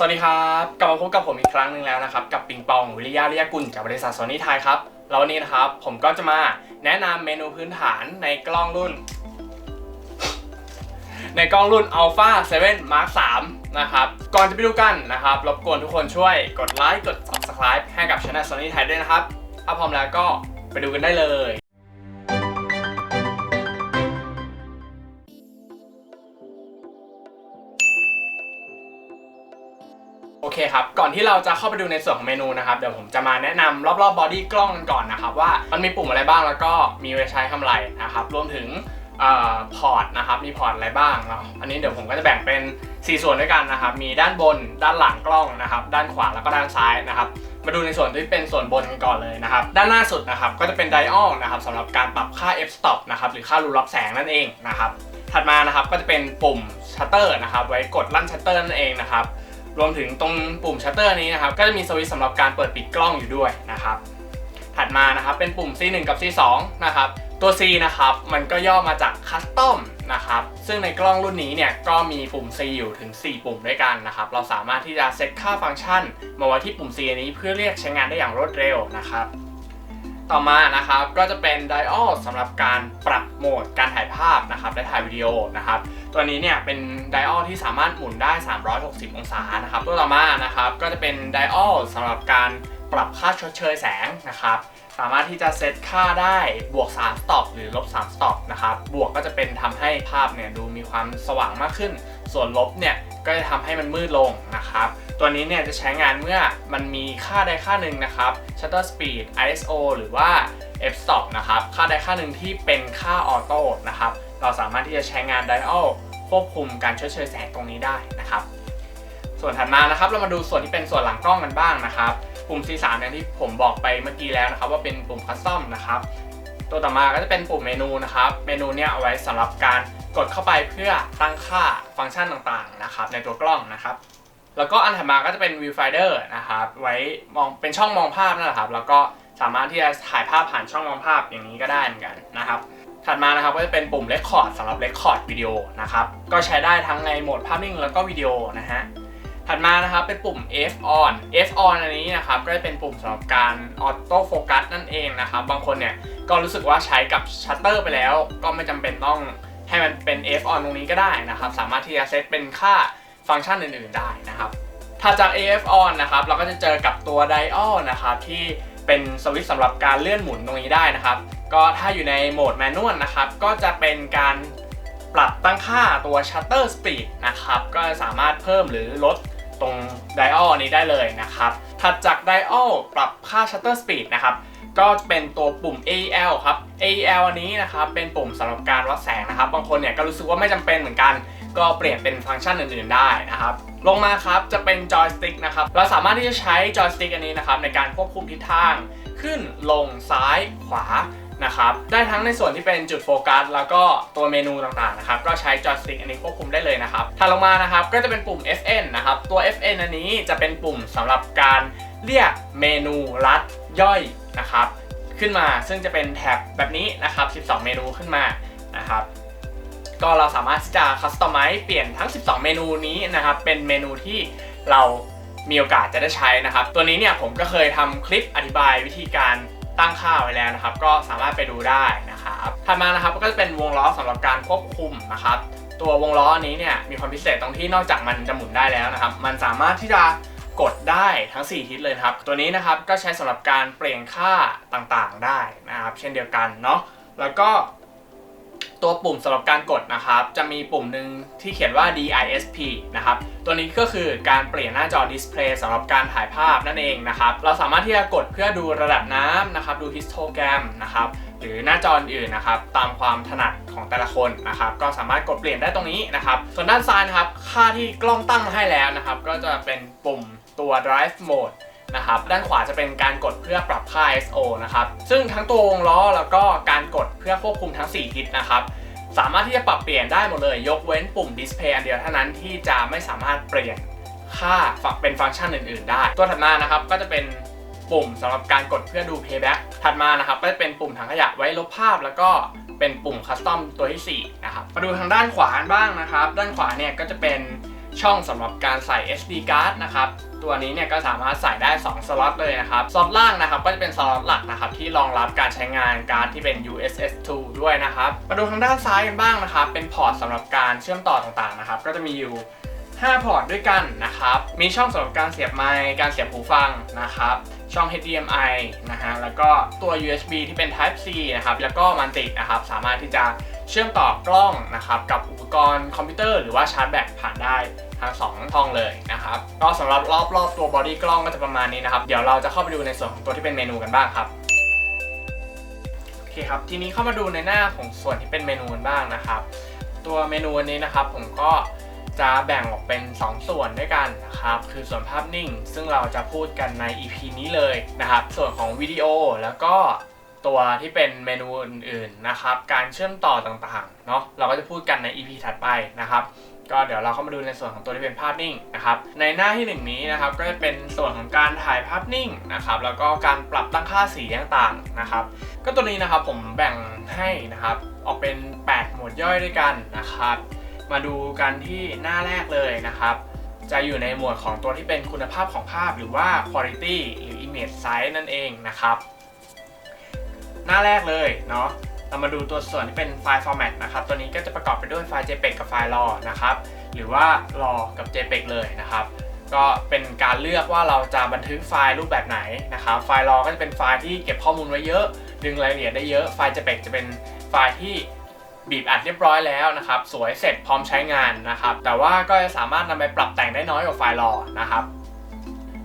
สวัสดีครับ กลับมาพบกับผมอีกครั้งหนึ่งแล้วนะครับ กับปิงปองวิริยะรียกุลจากบริษัทโซนี่ไทยครับ แล้ววันนี้นะครับ ผมก็จะมาแนะนำเมนูพื้นฐานในกล้องรุ่น ในกล้องรุ่น Alpha 7 Mark 3นะครับ ก่อนจะไปดูกันนะครับ รบกวนทุกคนช่วยกดไลค์กด Subscribe ให้กับช่อง Sony Thai ด้วยนะครับ ถ้าพร้อมแล้วก็ไปดูกันได้เลย ครับ ก่อนที่เราจะเข้าไปดูในส่วนของเมนูนะครับ เดี๋ยวผมจะมาแนะนำรอบๆบอดี้กล้องกันก่อนนะครับ ว่ามันมีปุ่มอะไรบ้างแล้วก็มีไว้ใช้ทำอะไรนะครับ รวมถึงพอร์ตนะครับ มีพอร์ตอะไรบ้างเนาะอันนี้เดี๋ยวผมก็จะแบ่งเป็น 4 ส่วนด้วยกันนะครับ มีด้านบน ด้านหลังกล้องนะครับ ด้านขวาแล้วก็ด้านซ้ายนะครับ มาดูในส่วนที่เป็นส่วนบนกันก่อนเลยนะครับ ด้านหน้าสุดนะครับ ก็จะเป็นไดออลนะครับสำหรับการปรับค่า f stop นะครับ หรือค่ารูรับแสงนั่นเองนะครับ ถัดมานะครับ ก็จะเป็นปุ่มชัตเตอร์นะครับ ไว้กดลั่นชัตเตอร์นั่นเองนะครับ รวมถึงตรงปุ่มชัตเตอร์นี้นะครับ ก็จะมีสวิตช์สำหรับการเปิดปิดกล้องอยู่ด้วยนะครับ ถัดมานะครับเป็นปุ่ม C1 กับ C2 นะครับ ตัว C นะครับ มันก็ย่อมาจาก Custom นะครับ ซึ่งในกล้องรุ่นนี้เนี่ยก็มีปุ่ม C อยู่ถึง 4 ปุ่มด้วยกันนะครับ เราสามารถที่จะเซตค่าฟังก์ชัน มาไว้ที่ปุ่ม C นี้เพื่อเรียกใช้งานได้อย่างรวดเร็วนะครับ ต่อมานะครับก็จะเป็น Dial สำหรับการปรับโหมดการถ่ายภาพนะครับและถ่ายวิดีโอนะครับตัวนี้เนี่ยเป็น Dial ที่สามารถหมุนได้ 360 องศานะครับตัวต่อมานะครับก็จะเป็น Dial สำหรับการปรับค่าชดเชยแสงนะครับสามารถที่จะเซตค่าได้บวก3 stop หรือลบ3 stop นะครับบวกก็จะเป็นทำให้ภาพเนี่ยดูมีความสว่างมากขึ้น ส่วนลบเนี่ยก็จะทำให้มันมืดลงนะครับ ตัวนี้เนี่ยจะใช้งานเมื่อมันมีค่าใดค่าหนึ่งนะครับ shutter speed ISO หรือว่า f stop นะครับ ค่าใดค่าหนึ่งที่เป็นค่าออโต้นะครับ เราสามารถที่จะใช้งาน dial ควบคุมการชดเชยแสงตรงนี้ได้นะครับ ส่วนถัดมานะครับเรามาดูส่วนที่เป็นส่วนหลังกล้องกันบ้างนะครับ ปุ่ม C3 อย่างที่ผมบอกไปเมื่อกี้แล้วนะครับ ว่าเป็นปุ่มคัสตอมนะครับตัวต่อมาก็จะเป็นปุ่มเมนูนะครับ เมนูเนี่ยเอาไว้สำหรับการกดเข้าไปเพื่อตั้งค่าฟังก์ชันต่างๆนะครับในตัวกล้องนะครับ แล้วก็อันถัดมาก็จะเป็น viewfinder นะครับ ไว้มองเป็นช่องมองภาพนั่นแหละครับ แล้วก็สามารถที่จะถ่ายภาพผ่านช่องมองภาพอย่างนี้ก็ได้เหมือนกันนะครับ ถัดมานะครับก็จะเป็นปุ่ม record สำหรับ record วิดีโอนะครับ ก็ใช้ได้ทั้งในโหมดภาพนิ่งแล้วก็วิดีโอนะฮะ ถัดมานะครับเป็นปุ่ม F on F on อันนี้นะครับก็จะเป็นปุ่มสำหรับการออโต้โฟกัสนั่นเองนะครับ บางคนเนี่ยก็รู้สึกว่าใช้กับชัตเตอร์ไปแล้ว ก็ไม่จำเป็นต้องให้มันเป็น F on ตรงนี้ก็ได้นะครับ สามารถที่จะเซตเป็นค่า ฟังก์ชันอื่นๆได้นะครับถัดจาก AF on นะครับเราก็จะเจอกับตัว dial นะครับที่เป็นสวิตช์สำหรับการเลื่อนหมุนตรงนี้ได้นะครับ ก็ถ้าอยู่ในโหมดแมนนวลนะครับก็จะเป็นการปรับตั้งค่าตัว shutter speed นะครับก็สามารถเพิ่มหรือลดตรง dial นี้ได้เลยนะครับ ถัดจาก dial ปรับค่า shutter speed นะครับก็เป็นตัวปุ่ม AL ครับ AL อันนี้นะครับเป็นปุ่มสำหรับการวัดแสงนะครับ บางคนเนี่ยก็รู้สึกว่าไม่จำเป็นเหมือนกัน ก็เปลี่ยนเป็นฟังก์ชันอื่นๆได้นะครับลงมาครับจะเป็นจอยสติ๊กนะครับเราสามารถที่จะใช้จอยสติ๊กอันนี้นะครับในการควบคุมทิศทางขึ้นลงซ้ายขวานะครับได้ทั้งในส่วนที่เป็นจุดโฟกัส แล้วก็ตัวเมนูต่างๆนะครับก็ใช้จอยสติ๊กอันนี้ควบคุมได้เลยนะครับถัดลงมานะครับก็จะเป็นปุ่ม FN นะครับตัว FN อันนี้จะเป็นปุ่มสำหรับการเรียกเมนูรัดย่อยนะครับขึ้นมาซึ่งจะเป็นแท็บแบบนี้นะครับ 12 เมนูขึ้นมานะครับ ก็เราสามารถที่จะคัสตอมไมซ์เปลี่ยนทั้ง 12 เมนูนี้นะครับ เป็นเมนูที่เรามีโอกาสจะได้ใช้นะครับ ตัวนี้เนี่ยผมก็เคยทำคลิปอธิบายวิธีการตั้งค่าไว้แล้วนะครับ ก็สามารถไปดูได้นะครับถัดมานะครับก็จะเป็นวงล้อสำหรับการควบคุมนะครับ ตัววงล้ออันนี้เนี่ยมีความพิเศษตรงที่นอกจากมันจะหมุนได้แล้วนะครับ มันสามารถที่จะกดได้ทั้ง 4 ทิศเลยครับ ตัวนี้นะครับก็ใช้สำหรับการเปลี่ยนค่าต่างๆได้นะครับ เช่นเดียวกันเนาะแล้วก็ ตัวปุ่มสำหรับการกดนะครับ จะมีปุ่มหนึ่งที่เขียนว่า DISP นะครับ ตัวนี้ก็คือการเปลี่ยนหน้าจอดิสเพลย์สำหรับการถ่ายภาพนั่นเองนะครับ เราสามารถที่จะกดเพื่อดูระดับน้ำนะครับ ดูฮิสโตแกรมนะครับ หรือหน้าจออื่นนะครับ ตามความถนัดของแต่ละคนนะครับ ก็สามารถกดเปลี่ยนได้ตรงนี้นะครับ ส่วนด้านซ้ายนะครับ ค่าที่กล้องตั้งมาให้แล้วนะครับ ก็จะเป็นปุ่มตัว drive mode นะครับด้านขวาจะเป็นการกดเพื่อปรับค่า ISO นะครับซึ่งทั้งตัววงล้อแล้วก็การกดเพื่อควบคุมทั้ง 4 ทิศนะครับสามารถที่จะปรับเปลี่ยนได้หมดเลย ยกเว้นปุ่ม Display อันเดียวเท่านั้นที่จะไม่สามารถเปลี่ยนค่าเป็นฟังก์ชันอื่น ๆ ได้ ตัวถัดมานะครับก็จะเป็นปุ่มสำหรับการกดเพื่อดู Playback ถัดมานะครับก็จะเป็นปุ่มถังขยะไว้ลบภาพ แล้วก็เป็นปุ่มคัสตอมตัวที่4นะครับมาดูทางด้านขวาบ้างนะครับ ด้านขวาเนี่ยก็จะเป็น ช่องสำหรับการใส่ SD card นะครับตัวนี้เนี่ยก็สามารถใส่ได้ 2 สล็อตเลยนะครับ สล็อตล่างนะครับก็จะเป็นสล็อตหลักนะครับที่รองรับการใช้งานการ์ดที่เป็น USS 2ด้วยนะครับ มาดูทางด้านซ้ายกันบ้างนะครับ เป็นพอร์ตสำหรับการเชื่อมต่อต่างๆนะครับ ก็จะมีอยู่ 5 พอร์ตด้วยกันนะครับ มีช่องสำหรับการเสียบไมค์ การเสียบหูฟังนะครับ ช่อง HDMI นะฮะ แล้วก็ตัว USB ที่เป็น Type C นะครับ แล้วก็มันตินะครับ สามารถที่จะเชื่อมต่อกล้องนะครับกับอุปกรณ์คอมพิวเตอร์หรือว่าชาร์จแบตผ่านได้ ทั้งสองช่องเลยนะครับก็สำหรับรอบๆตัวบอดี้กล้องก็จะประมาณนี้นะครับ เดี๋ยวเราจะเข้าไปดูในส่วนของตัวที่เป็นเมนูกันบ้างครับโอเคครับทีนี้เข้ามาดูในหน้าของส่วนที่เป็นเมนูกันบ้างนะครับ ตัวเมนูนนี้นะครับผมก็จะแบ่งออกเป็น 2 ส่วนด้วยกันนะครับ คือส่วนภาพนิ่ง ซึ่งเราจะพูดกันใน EP นี้เลยนะครับ ส่วนของวิดีโอแล้วก็ตัวที่เป็นเมนูอื่นๆนะครับ การเชื่อมต่อต่างๆเนาะเราก็จะพูดกันใน EP ถัดไปนะครับ ก็เดี๋ยวเราเข้ามาดูในส่วนของตัวที่เป็นภาพนิ่งนะครับในหน้าที่หนึ่งนี้นะครับก็จะเป็นส่วนของการถ่ายภาพนิ่งนะครับแล้วก็การปรับตั้งค่าสีต่างๆนะครับ ก็ตัวนี้นะครับผมแบ่งให้นะครับออกเป็น 8 หมวดย่อยด้วยกันนะครับ มาดูกันที่หน้าแรกเลยนะครับ จะอยู่ในหมวดของตัวที่เป็นคุณภาพของภาพหรือว่า quality หรือ image size นั่นเองนะครับ หน้าแรกเลยเนาะ เรามาดูตัวส่วนที่เป็นไฟล์ format นะครับ ตัวนี้ก็จะประกอบไปด้วยไฟล์ JPEG กับไฟล์ RAW นะครับ หรือว่า RAW กับ JPEG เลยนะครับ ก็เป็นการเลือกว่าเราจะบันทึกไฟล์รูปแบบไหนนะครับ ไฟล์ RAW ก็จะเป็นไฟล์ที่เก็บข้อมูลไว้เยอะ ดึงรายละเอียดได้เยอะ ไฟล์ JPEG จะเป็นไฟล์ที่บีบอัดเรียบร้อยแล้วนะครับ สวยเสร็จพร้อมใช้งานนะครับ แต่ว่าก็จะสามารถนำไปปรับแต่งได้น้อยกว่าไฟล์ RAW นะครับ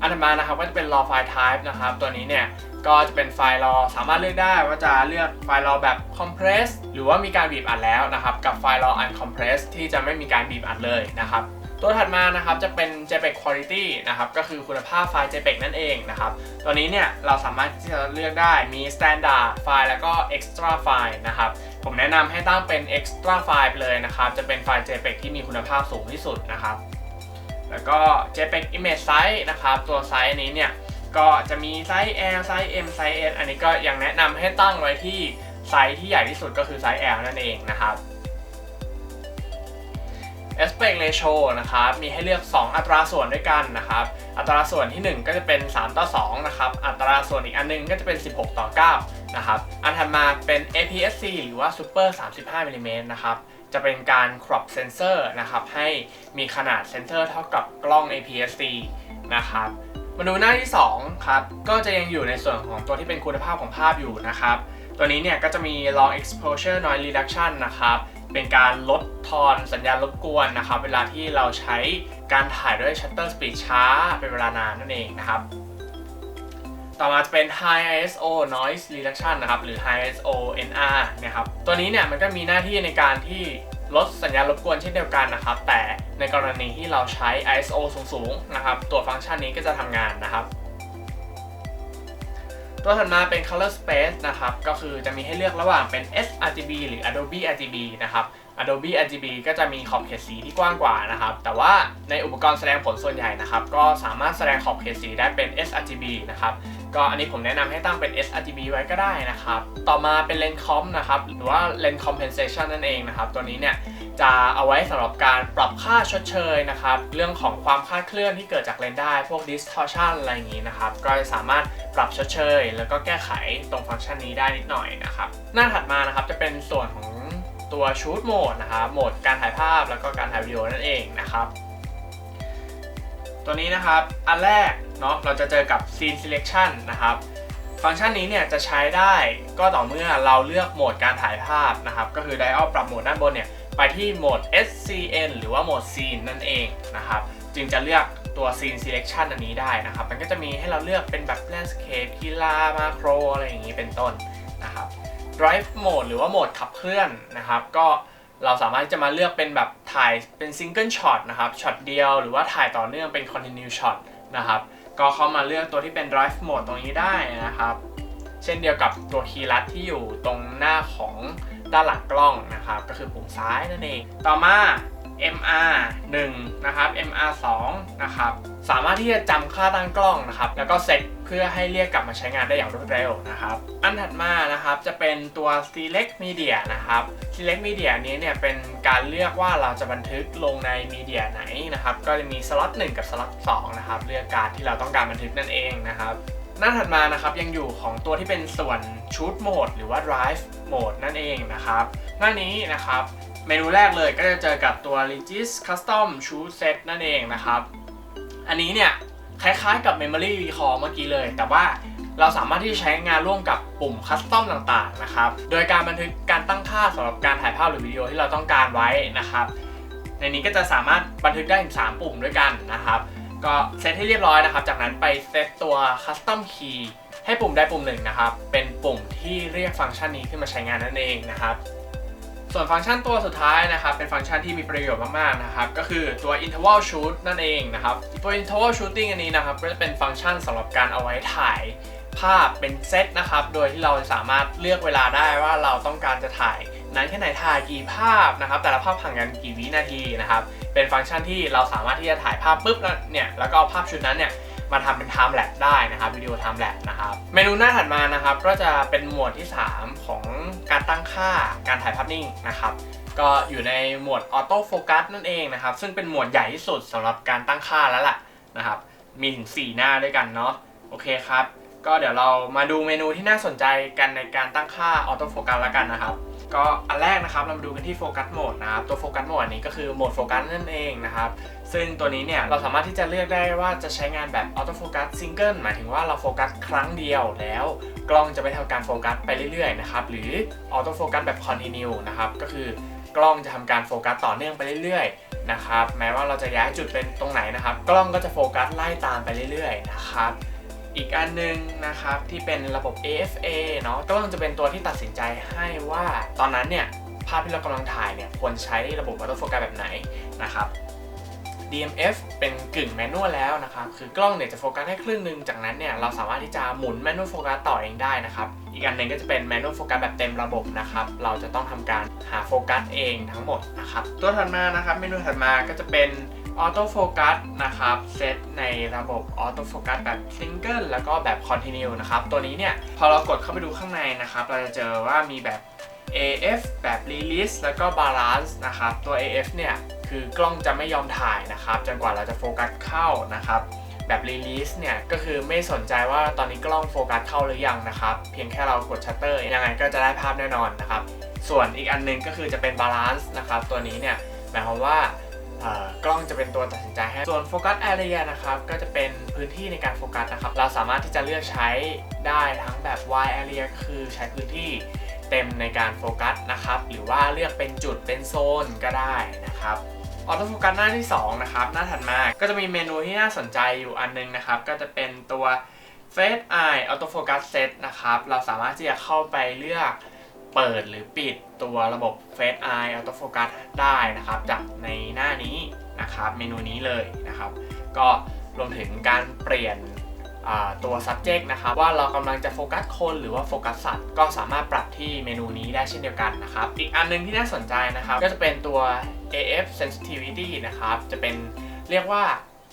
อันถัดมานะครับก็จะเป็น raw file type นะครับ ตัวนี้เนี่ยก็จะเป็นไฟล์ raw สามารถเลือกได้ว่าจะเลือกไฟล์ raw แบบ compress หรือว่ามีการบีบอัดแล้วนะครับกับไฟล์ raw uncompress ที่จะไม่มีการบีบอัดเลยนะครับตัวถัดมานะครับจะเป็น JPEG quality นะครับก็คือคุณภาพไฟล์ JPEG นั่นเองนะครับตัวนี้เนี่ยเราสามารถที่จะเลือกได้มี standard ไฟล์แล้วก็ extra file นะครับผมแนะนำให้ตั้งเป็น extra file เลยนะครับจะเป็นไฟล์ JPEG ที่มีคุณภาพสูงที่สุดนะครับ แล้วก็ JPEG image size นะครับ ตัวไซส์นี้เนี่ย ก็จะมีไซส์ L ไซส์ M ไซส์ S อันนี้ก็ยังแนะนำให้ตั้งไว้ที่ไซส์ที่ใหญ่ที่สุดก็คือไซส์ L นั่นเองนะครับ aspect ratio นะครับ มีให้เลือก 2 อัตราส่วนด้วยกันนะครับ อัตราส่วนที่ 1 ก็จะเป็น 3 ต่อ 2 นะครับ อัตราส่วนอีกอันนึงก็จะเป็น 16 ต่อ 9 นะครับ อันถัดมาเป็น APS-C หรือว่า Super 35มิลลิเมตรนะครับ จะเป็นการ crop sensor นะครับ ให้มีขนาดเซนเซอร์เท่ากับกล้อง APS-C นะครับ มาดูหน้าที่ 2 ครับ ก็จะยังอยู่ในส่วนของตัวที่เป็นคุณภาพของภาพอยู่นะครับ ตัวนี้เนี่ยก็จะมี long exposure noise reduction นะครับ เป็นการลดทอนสัญญาณรบกวนนะครับ เวลาที่เราใช้การถ่ายด้วย shutter speed ช้าเป็นเวลานานนั่นเองนะครับ ต่อมาจะเป็น High ISO Noise Reduction นะครับ หรือ High ISO NR นะครับ ตัวนี้เนี่ยมันก็มีหน้าที่ในการที่ลดสัญญาณรบกวนเช่นเดียวกันนะครับ แต่ในกรณีที่เราใช้ ISO สูงๆนะครับ ตัวฟังก์ชันนี้ก็จะทำงานนะครับตัวถัดมาเป็น color space นะครับ ก็คือจะมีให้เลือกระหว่างเป็น sRGB หรือ Adobe RGB นะครับ Adobe RGB ก็จะมีขอบเขตสีที่กว้างกว่านะครับ แต่ว่าในอุปกรณ์แสดงผลส่วนใหญ่นะครับ ก็สามารถแสดงขอบเขตสีได้เป็น sRGB นะครับ ก็อันนี้ผมแนะนำให้ตั้งเป็น sRGB ไว้ก็ได้นะครับ ต่อมาเป็น lens comp นะครับ หรือว่า lens compensation นั่นเองนะครับ ตัวนี้เนี่ยจะเอาไว้สำหรับการปรับค่าชดเชยนะครับ เรื่องของความคลาดเคลื่อนที่เกิดจากเลนส์ได้ พวก distortion อะไรอย่างนี้นะครับ ก็จะสามารถปรับชดเชย แล้วก็แก้ไขตรงฟังก์ชันนี้ได้นิดหน่อยนะครับ หน้าถัดมานะครับจะเป็นส่วนของตัวชูตโหมดนะครับ โหมดการถ่ายภาพแล้วก็การถ่ายวิดีโอนั่นเองนะครับ ตัวนี้นะครับ อันแรกเนาะเราจะเจอกับ scene selection นะครับ ฟังก์ชันนี้เนี่ยจะใช้ได้ก็ต่อเมื่อเราเลือกโหมดการถ่ายภาพนะครับ ก็คือไดอัลปรับโหมดด้านบนเนี่ยไปที่โหมด SCN หรือว่าโหมด Scene นั่นเองนะครับ จึงจะเลือกตัว Scene Selection อันนี้ได้นะครับ มันก็จะมีให้เราเลือกเป็นแบบ Landscape กีฬามาโครอะไรอย่างนี้เป็นต้นนะครับ Drive Mode หรือว่าโหมดขับเคลื่อนนะครับ ก็ เราสามารถที่จะมาเลือกเป็นแบบถ่ายเป็นซิงเกิลช็อตนะครับช็อตเดียวหรือว่าถ่ายต่อเนื่องเป็นคอนติเนียช็อตนะครับก็เข้ามาเลือกตัวที่เป็น Drive Mode ตรงนี้ได้นะครับ เช่นเดียวกับตัวคีย์ลัดที่อยู่ตรงหน้าของด้านหลังกล้องนะครับ ก็คือปุ่มซ้ายนั่นเอง ต่อมา MR 1นะครับ MR 2นะครับ สามารถที่จะจำค่าตั้งกล้องนะครับ แล้วก็เซตเพื่อให้เรียกกลับมาใช้งานได้อย่างรวดเร็วนะครับ อันถัดมานะครับจะเป็นตัว select media นะครับ select media นี้เนี่ยเป็นการเลือกว่าเราจะบันทึกลงในมีเดียไหนนะครับ ก็จะมีสล็อต1กับสล็อต2นะครับ เลือกการที่เราต้องการบันทึกนั่นเองนะครับหน้าถัดมานะครับยังอยู่ของตัวที่เป็นส่วน shoot mode หรือว่า drive mode นั่นเองนะครับ หน้านี้นะครับ เมนูแรกเลยก็จะเจอกับตัว Regis Custom Shoot Set นั่นเองนะครับ อันนี้เนี่ยคล้ายๆกับ Memory Recall เมื่อกี้เลย แต่ว่าเราสามารถที่จะใช้งานร่วมกับปุ่มคัสตอมต่างๆนะครับ โดยการบันทึกการตั้งค่าสำหรับการถ่ายภาพหรือวิดีโอที่เราต้องการไว้นะครับ ในนี้ก็จะสามารถบันทึกได้ถึง3ปุ่มด้วยกันนะครับ ก็เซตให้เรียบร้อยนะครับ จากนั้นไปเซตตัว Custom Key ให้ปุ่มใดปุ่มหนึ่งนะครับ เป็นปุ่มที่เรียกฟังก์ชันนี้ขึ้นมาใช้งานนั่นเองนะครับ ส่วนฟังก์ชันตัวสุดท้ายนะครับเป็นฟังก์ชันที่มีประโยชน์มากๆนะครับก็คือตัว interval shoot นั่นเองนะครับตัว interval shooting อันนี้นะครับก็จะเป็นฟังก์ชันสำหรับการเอาไว้ถ่ายภาพเป็นเซตนะครับโดยที่เราสามารถเลือกเวลาได้ว่าเราต้องการจะถ่ายนานแค่ไหนถ่ายกี่ภาพนะครับแต่ละภาพห่างกันกี่วินาทีนะครับเป็นฟังก์ชันที่เราสามารถที่จะถ่ายภาพปุ๊บแล้วเนี่ยแล้วก็เอาภาพชุดนั้นเนี่ย มาทำเป็น time lapse ได้นะครับวิดีโอ time lapse นะครับเมนูหน้าถัดมานะครับก็จะเป็นหมวดที่ 3 ของการตั้งค่าการถ่ายภาพนิ่งนะครับก็อยู่ในหมวดออโต้โฟกัสนั่นเองนะครับซึ่งเป็นหมวดใหญ่ที่สุดสำหรับการตั้งค่าแล้วล่ะนะครับมีถึง 4 หน้าด้วยกันเนาะโอเคครับก็เดี๋ยวเรามาดูเมนูที่น่าสนใจกันในการตั้งค่าออโต้โฟกัสแล้วกันนะครับก็อันแรกนะครับเรามาดูกันที่โฟกัสโหมดนะครับตัวโฟกัสโหมดนี้ก็คือโหมดโฟกัสนั่นเองนะครับ ซึ่งตัวนี้เนี่ยเราสามารถที่จะเลือกได้ว่าจะใช้งานแบบออโต้โฟกัสซิงเกิลหมายถึงว่าเราโฟกัสครั้งเดียวแล้ว กล้องจะไม่ทำการโฟกัสไปเรื่อยๆนะครับหรือออโต้โฟกัสแบบคอนติเนียนะครับก็คือกล้องจะทำการโฟกัสต่อเนื่องไปเรื่อยๆนะครับแม้ว่าเราจะย้ายจุดเป็นตรงไหนนะครับ กล้องก็จะโฟกัสไล่ตามไปเรื่อยๆนะครับอีกอันหนึงนะครับที่เป็นระบบ AFA เนาะกล้องจะเป็นตัวที่ตัดสินใจให้ว่าตอนนั้นเนี่ยภาพที่เรากำลังถ่ายเนี่ยควรใช้ระบบออโต้โฟกัสแบบไหนนะครับ DMF เป็นกึ่งแมนนวลแล้วนะครับ คือกล้องเนี่ยจะโฟกัสให้ครึ่งหนึ่งจากนั้นเนี่ยเราสามารถที่จะหมุนแมนนวลโฟกัสต่อเองได้นะครับ อีกอันหนึ่งก็จะเป็นแมนนวลโฟกัสแบบเต็มระบบนะครับ เราจะต้องทำการหาโฟกัสเองทั้งหมดนะครับ ตัวถัดมานะครับ เมนูถัดมาก็จะเป็นออโต้โฟกัสนะครับเซตในระบบออโต้โฟกัสแบบซิงเกิลแล้วก็แบบคอนติเนียนะครับ ตัวนี้เนี่ยพอเรากดเข้าไปดูข้างในนะครับ เราจะเจอว่ามีแบบ AF แบบ Release แล้วก็ Balance นะครับ ตัว AF เนี่ยคือกล้องจะไม่ยอมถ่ายนะครับจนกว่าเราจะโฟกัสเข้านะครับ แบบ Release เนี่ยก็คือไม่สนใจว่าตอนนี้กล้องโฟกัสเข้าหรือยังนะครับ เพียงแค่เรากดชัตเตอร์ยังไงก็จะได้ภาพแน่นอนนะครับ ส่วนอีกอันหนึงก็คือจะเป็น Balance นะครับ ตัวนี้เนี่ยหมายความว่ากล้องจะเป็นตัวตัดสินใจให้ ส่วนโฟกัส Area นะครับ ก็จะเป็นพื้นที่ในการโฟกัสนะครับ เราสามารถที่จะเลือกใช้ได้ทั้งแบบ Wide Area คือใช้พื้นที่ เต็มในการโฟกัสนะครับ หรือว่าเลือกเป็นจุดเป็นโซนก็ได้นะครับออโต้โฟกัสหน้าที่2นะครับหน้าถัดมาก็จะมีเมนูที่น่าสนใจอยู่อันนึงนะครับ ก็จะเป็นตัว Face Eye Auto Focus Set นะครับ เราสามารถที่จะเข้าไปเลือกเปิดหรือปิดตัวระบบ Face Eye Auto Focus ได้นะครับ จากในหน้านี้นะครับ เมนูนี้เลยนะครับ ก็รวมถึงการเปลี่ยน ตัว subject นะครับว่าเรากำลังจะโฟกัสคนหรือว่าโฟกัสสัตว์ก็สามารถปรับที่เมนูนี้ได้เช่นเดียวกันนะครับ อีกอันหนึงที่น่าสนใจนะครับ ก็จะเป็นตัว AF sensitivity นะครับ จะเป็นเรียกว่า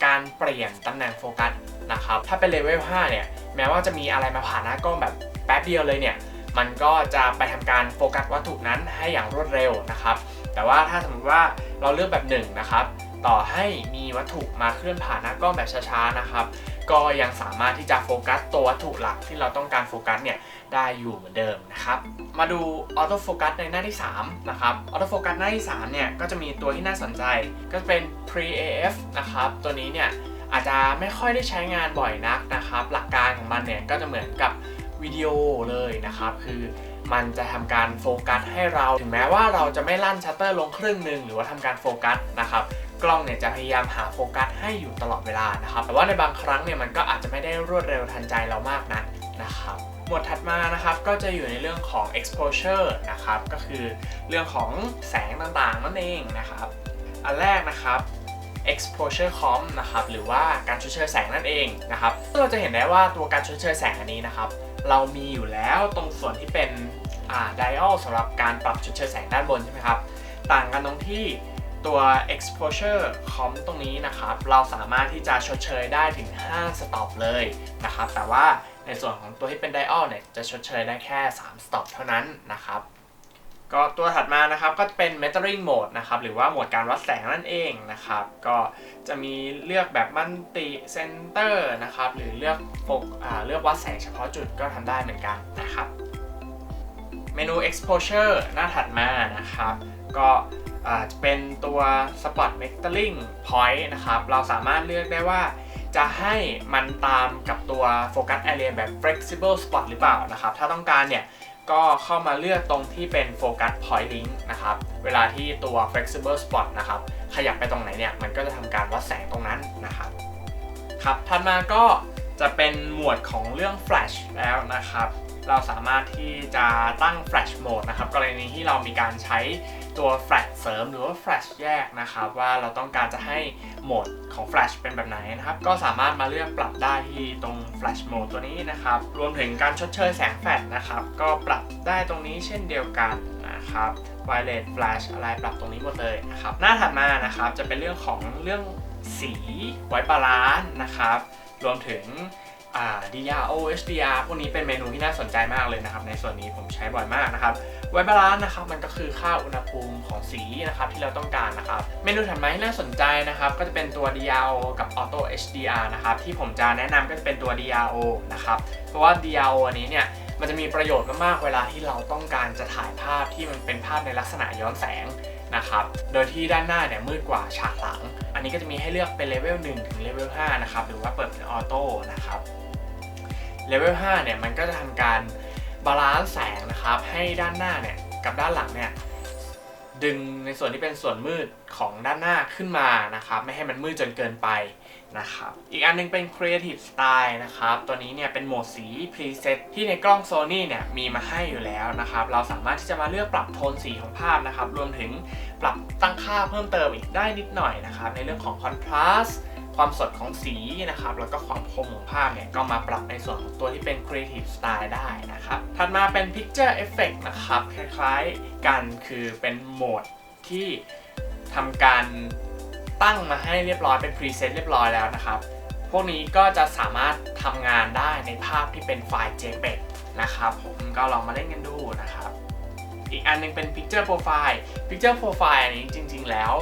การเปลี่ยนตำแหน่งโฟกัสนะครับ ถ้าเป็นเลเวล 5 เนี่ย แม้ว่าจะมีอะไรมาผ่านหน้ากล้องแบบแป๊บเดียวเลยเนี่ย มันก็จะไปทำการโฟกัสวัตถุนั้นให้อย่างรวดเร็วนะครับ แต่ว่าถ้าสมมติว่าเราเลือกแบบหนึ่งนะครับ ต่อให้มีวัตถุมาเคลื่อนผ่านหน้ากล้องแบบช้าๆนะครับ ก็ยังสามารถที่จะโฟกัสตัววัตถุหลักที่เราต้องการโฟกัสเนี่ยได้อยู่เหมือนเดิมนะครับ มาดูออโต้โฟกัสในหน้าที่ 3 นะครับ ออโต้โฟกัสหน้าที่ 3 เนี่ย ก็จะมีตัวที่น่าสนใจ ก็จะเป็น pre AF นะครับ ตัวนี้เนี่ยอาจจะไม่ค่อยได้ใช้งานบ่อยนักนะครับ หลักการของมันเนี่ยก็จะเหมือนกับวิดีโอเลยนะครับ คือมันจะทำการโฟกัสให้เรา ถึงแม้ว่าเราจะไม่ลั่นชัตเตอร์ลงครึ่งหนึ่งหรือว่าทำการโฟกัสนะครับ กล้องเนี่ยจะพยายามหาโฟกัสให้อยู่ตลอดเวลานะครับ แต่ว่าในบางครั้งเนี่ยมันก็อาจจะไม่ได้รวดเร็วทันใจเรามากนักนะครับหมวดถัดมานะครับก็จะอยู่ในเรื่องของ exposure นะครับ ก็คือเรื่องของแสงต่างๆนั่นเองนะครับ อันแรกนะครับ exposure comp นะครับหรือว่าการชดเชยแสงนั่นเองนะครับเราจะเห็นได้ว่าตัวการชดเชยแสงอันนี้นะครับ เรามีอยู่แล้วตรงส่วนที่เป็นอ่า dial สำหรับการปรับชดเชยแสงด้านบนใช่ไหมครับ ต่างกันตรงที่ ตัว exposure comp ตรงนี้นะครับ เราสามารถที่จะชดเชยได้ถึง5สต็อปเลยนะครับ แต่ว่าในส่วนของตัวที่เป็น dial เนี่ย จะชดเชยได้แค่3สต็อปเท่านั้นนะครับก็ตัวถัดมานะครับก็เป็น metering mode นะครับหรือว่าโหมดการวัดแสงนั่นเองนะครับ ก็จะมีเลือกแบบมัลติเซนเตอร์นะครับหรือเลือกโฟกอ่าเลือกวัดแสงเฉพาะจุดก็ทำได้เหมือนกันนะครับ เมนู exposure หน้าถัดมานะครับ ก็ จะเป็นตัว spot metering point นะครับ เราสามารถเลือกได้ว่าจะให้มันตามกับตัว focus area แบบ flexible spot หรือเปล่านะครับ ถ้าต้องการเนี่ยก็เข้ามาเลือกตรงที่เป็น focus point link นะครับ เวลาที่ตัว flexible spot นะครับ ขยับไปตรงไหนเนี่ย มันก็จะทำการวัดแสงตรงนั้นนะครับ ครับ ถัดมาก็จะเป็นหมวดของเรื่อง flash แล้วนะครับ เราสามารถที่จะตั้ง flash mode นะครับกรณีที่เรามีการใช้ตัว flash เสริมหรือว่า flash แยกนะครับ ว่าเราต้องการจะให้โหมดของ flash เป็นแบบไหนนะครับ ก็สามารถมาเลือกปรับได้ที่ตรง flash mode ตัวนี้นะครับ รวมถึงการชดเชยแสงแฟลชนะครับ ก็ปรับได้ตรงนี้เช่นเดียวกันนะครับ violet flash อะไรปรับตรงนี้หมดเลยนะครับ หน้าถัดมานะครับจะเป็นเรื่องของเรื่องสีไวบาลานซ์นะครับ รวมถึง อ่า DR OHDR พวกนี้เป็นเมนูที่น่าสนใจมากเลยนะครับ ในส่วนนี้ผมใช้บ่อยมากนะครับไวบาลานนะครับมันก็คือค่าอุณหภูมิของสีนะครับที่เราต้องการนะครับเมนูถัดมาที่น่าสนใจนะครับก็จะเป็นตัว DRO กับ Auto HDR นะครับที่ผมจะแนะนำก็จะเป็นตัว DRO นะครับเพราะว่า DRO อันนี้เนี่ยมันจะมีประโยชน์มากๆเวลาที่เราต้องการจะถ่ายภาพที่มันเป็นภาพในลักษณะย้อนแสงนะครับ โดยที่ด้านหน้าเนี่ยมืดกว่าฉากหลัง อันนี้ก็จะมีให้เลือกเป็นเลเวล1ถึงเลเวล5นะครับ หรือว่าเปิดเป็นออโต้นะครับ เลเวล5เนี่ยมันก็จะทำการบาลานซ์แสงนะครับ ให้ด้านหน้าเนี่ยกับด้านหลังเนี่ยดึงในส่วนที่เป็นส่วนมืดของด้านหน้าขึ้นมานะครับ ไม่ให้มันมืดจนเกินไปนะครับ อีกอันหนึงเป็น Creative Style นะครับ ตัวนี้เนี่ยเป็นโหมดสี Preset ที่ในกล้อง Sony เนี่ยมีมาให้อยู่แล้วนะครับ เราสามารถที่จะมาเลือกปรับโทนสีของภาพนะครับ รวมถึงปรับตั้งค่าเพิ่มเติมอีกได้นิดหน่อยนะครับ ในเรื่องของ Contrast ความสดของสีนะครับ แล้วก็ความคมของภาพเนี่ย ก็มาปรับในส่วนของตัวที่เป็น Creative Style ได้นะครับ ถัดมาเป็น Picture Effect นะครับ คล้ายๆกันคือเป็นโหมดที่ทำการตั้งมาให้เรียบร้อยเป็น Preset เรียบร้อยแล้วนะครับ พวกนี้ก็จะสามารถทำงานได้ในภาพที่เป็นไฟล์ JPEG นะครับผมก็ลองมาเล่นกันดูนะครับ อีกอันหนึงเป็น Picture Profile Picture Profile อันนี้จริง ๆ แล้ว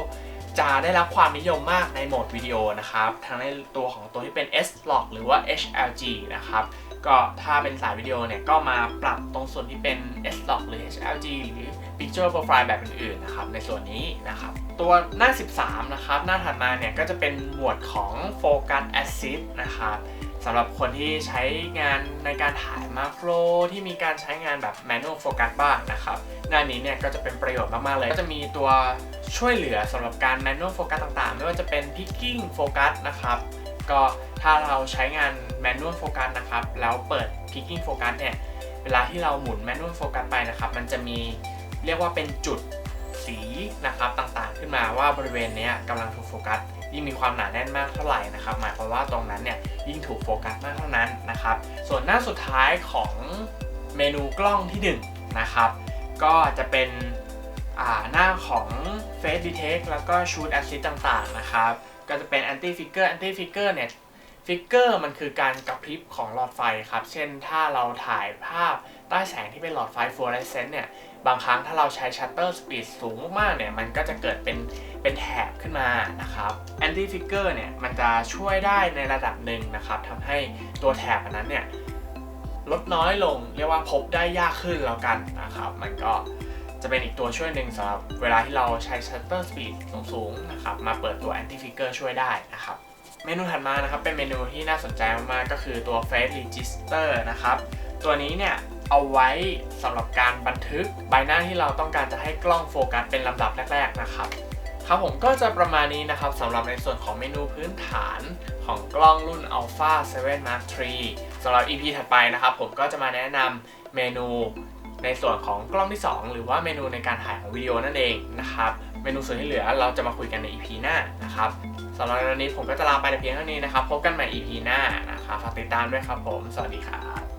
จะได้รับความนิยมมากในโหมดวิดีโอนะครับ ทั้งในตัวของตัวที่เป็น S-Log หรือว่า HLG นะครับ ก็ถ้าเป็นสายวิดีโอเนี่ยก็มาปรับตรงส่วนที่เป็น S-Log หรือ HLG หรือ Picture Profile แบบอื่นๆนะครับ ในส่วนนี้นะครับ ตัวหน้า 13 นะครับ หน้าถัดมาเนี่ยก็จะเป็นหมวดของ Focus Assist นะครับ สำหรับคนที่ใช้งานในการถ่ายมาโครที่มีการใช้งานแบบ Manual Focus บ้างนะครับหน้านี้เนี่ยก็จะเป็นประโยชน์มากๆเลย ก็จะมีตัวช่วยเหลือสำหรับการ Manual Focus ต่างๆ ไม่ว่าจะเป็น Picking Focus นะครับก็ถ้าเราใช้งาน Manual Focus นะครับแล้วเปิด Picking Focus เนี่ยเวลาที่เราหมุน Manual Focus ไปนะครับมันจะมีเรียกว่าเป็นจุดสีนะครับต่างๆ ขึ้นมาว่าบริเวณนี้กำลังถูกโฟกัส ยิ่งมีความหนาแน่นมากเท่าไหร่นะครับหมายความว่าตรงนั้นเนี่ยยิ่งถูกโฟกัสมากเท่านั้นนะครับส่วนหน้าสุดท้ายของเมนูกล้องที่1นะครับก็จะเป็นหน้าของ Face Detect แล้วก็ Shoot Assist ต่างๆนะครับก็จะเป็น Anti Figure Anti Figure เนี่ยฟิกเกอร์มันคือการกระพริบของหลอดไฟครับ เช่นถ้าเราถ่ายภาพใต้แสงที่เป็นหลอดไฟฟลูออเรสเซนต์เนี่ย บางครั้งถ้าเราใช้ชัตเตอร์สปีดสูงมากๆเนี่ยมันก็จะเกิดเป็นเป็นแถบขึ้นมานะครับแอนตี้ฟิกเกอร์เนี่ยมันจะช่วยได้ในระดับหนึ่งนะครับทำให้ตัวแถบอันนั้นเนี่ยลดน้อยลงเรียกว่าพบได้ยากขึ้นแล้วกันนะครับมันก็จะเป็นอีกตัวช่วยหนึ่งสำหรับเวลาที่เราใช้ชัตเตอร์สปีดสูงๆนะครับมาเปิดตัวแอนตี้ฟิกเกอร์ช่วยได้นะครับเมนูถัดมานะครับเป็นเมนูที่น่าสนใจมากๆก็คือตัว Face Register นะครับตัวนี้เนี่ย เอาไว้สำหรับการบันทึกใบหน้าที่เราต้องการจะให้กล้องโฟกัสเป็นลำดับแรก ๆนะครับครับผมก็จะประมาณนี้นะครับสำหรับในส่วนของเมนูพื้นฐานของกล้องรุ่น Alpha 7 Mark III สำหรับ EP ถัดไปนะครับ ผมก็จะมาแนะนำเมนูในส่วนของกล้องที่ 2 หรือว่าเมนูในการถ่ายของวิดีโอนั่นเองนะครับ เมนูส่วนที่เหลือเราจะมาคุยกันใน EP หน้านะครับสำหรับวันนี้ผมก็จะลาไปแต่เพียงเท่านี้นะครับ พบกันใหม่ EP หน้านะครับฝากติดตามด้วยครับผม สวัสดีครับ